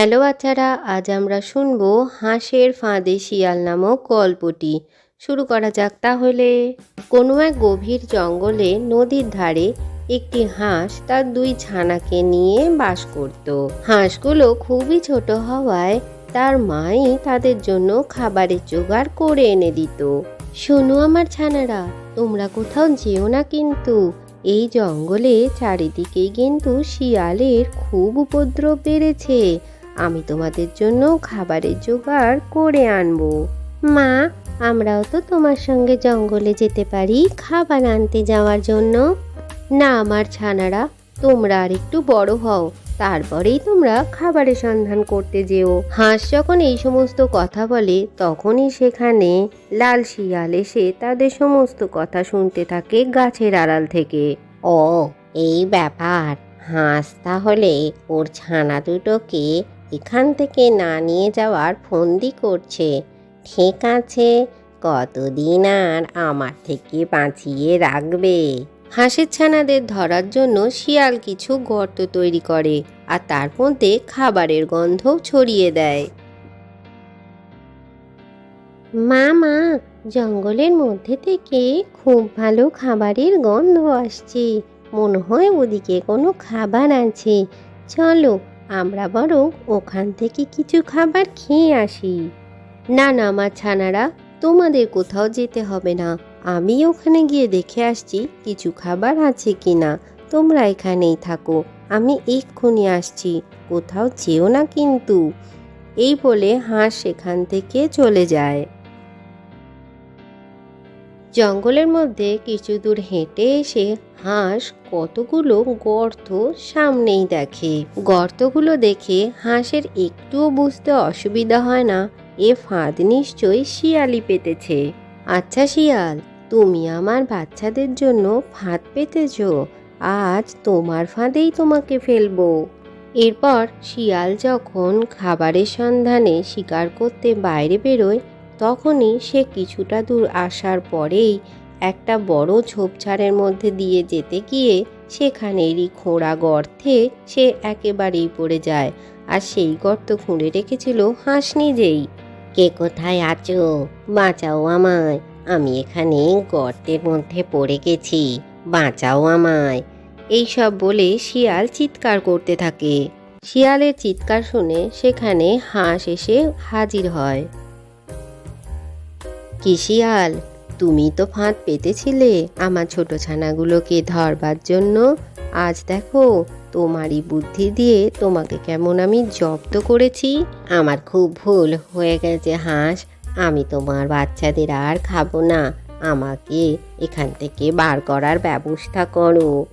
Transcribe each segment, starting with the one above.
Hello বাচ্চারা আজ আমরা শুনব হাঁসের ফাঁদে শিয়াল নামক গল্পটি। শুরু করা যাক তাহলে। কোনো এক গভীর জঙ্গলে নদীর ধারে একটি হাঁস তার দুই ছানাকে নিয়ে বাস করত। হাঁসগুলো খুবই ছোট হওয়ায় তার মাই তাদের জন্য খাবারের জোগাড় করে এনে দিত। শোনো আমার ছানারা, তোমরা কোথাও যেও না কিন্তু। এই জঙ্গলে চারিদিকেই কিন্তু শিয়ালের খুব উপদ্রব বেড়েছে। আমি তোমাদের জন্য খাবারের জোগাড় করে আনব। মা, আমরাও তো তোমার সঙ্গে জঙ্গলে যেতে পারি খাবার আনতে যাওয়ার জন্য। না, আমার ছানারা, তোমরা আর একটু বড় হও, তারপরেই তোমরা খাবারের সন্ধান করতে যেও। হাঁস যখন এই সমস্ত কথা বলে, তখনই সেখানে লাল শিয়াল এসে তাদের সমস্ত কথা শুনতে থাকে গাছের আড়াল থেকে। ও, এই ব্যাপার। হাঁস তাহলে ওর ছানা দুটোকে এখান থেকে না নিয়ে যাওয়ার ফন্দি করছে। ঠিক আছে, কতদিন আর আমার থেকে বাঁচিয়ে রাখবে। হাঁসের ছানাদের ধরার জন্য শিয়াল কিছু গর্ত তৈরি করে আর তার মধ্যে খাবারের গন্ধও ছড়িয়ে দেয়। মা মা, জঙ্গলের মধ্যে থেকে খুব ভালো খাবারের গন্ধ আসছে। মনে হয় ওদিকে কোনো খাবার আছে। চলো আমরা বরং ওখান থেকে কিছু খাবার খেয়ে আসি। না না আমার ছানারা, তোমাদের কোথাও যেতে হবে না। আমি ওখানে গিয়ে দেখে আসছি কিছু খাবার আছে কি না তোমরা এখানেই থাকো। আমি এক্ষুনি আসছি। কোথাও যেও না কিন্তু। এই বলে হাঁস সেখান থেকে চলে যায়। জঙ্গলের মধ্যে কিছু দূর হেঁটে এসে হাঁস কতগুলো গর্ত সামনেই দেখে। গর্তগুলো দেখে হাঁসের একটুও বুঝতে অসুবিধা হয় না। এ ফাঁদ নিশ্চয়ই শিয়ালি পেতেছে। আচ্ছা শিয়াল, তুমি আমার বাচ্চাদের জন্য ফাঁদ পেতেছ। আজ তোমার ফাঁদেই তোমাকে ফেলব। এরপর শিয়াল যখন খাবারের সন্ধানে শিকার করতে বাইরে বেরোয় তখনই সে কিছুটা দূর আসার পরেই একটা বড় ঝোপঝাড়ের মধ্যে দিয়ে যেতে গিয়ে সেখানেরই খোঁড়া গর্তে সে একেবারেই পড়ে যায় আর সেই গর্ত খুঁড়ে রেখেছিল হাঁস নিজেই। কে কোথায় আছো? বাঁচাও আমায়। আমি এখানে গর্তের মধ্যে পড়ে গেছি। বাঁচাও আমায়। এইসব বলে শিয়াল চিৎকার করতে থাকে। শিয়ালের চিৎকার শুনে সেখানে হাঁস এসে হাজির হয়। কি শিয়াল? তুমি তো ফাঁদ পেতেছিলে আমার ছোট ছানাগুলোকে ধরবার জন্য। আজ দেখো, তোমারই বুদ্ধি দিয়ে তোমাকে কেমন আমি জব্দ করেছি। আমার খুব ভুল হয়ে গেছে হাঁস। আমি তোমার বাচ্চাদের আর খাব না। আমাকে এখান থেকে বার করার ব্যবস্থা করো।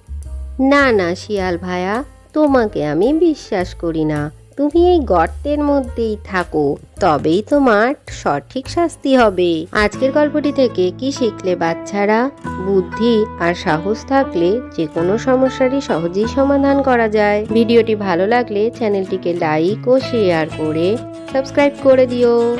না না, শিয়াল ভায়া, তোমাকে আমি বিশ্বাস করি না। তুমি এই গর্তের মধ্যেই থাকো, তবেই তোমার সঠিক শাস্তি হবে। আজকের গল্পটি থেকে কি শিখলে বাচ্চারা? বুদ্ধি আর সাহস থাকলে যে কোনো সমস্যারই সহজেই সমাধান করা যায়। ভিডিওটি ভালো লাগলে চ্যানেলটিকে লাইক ও শেয়ার করে সাবস্ক্রাইব করে দিও।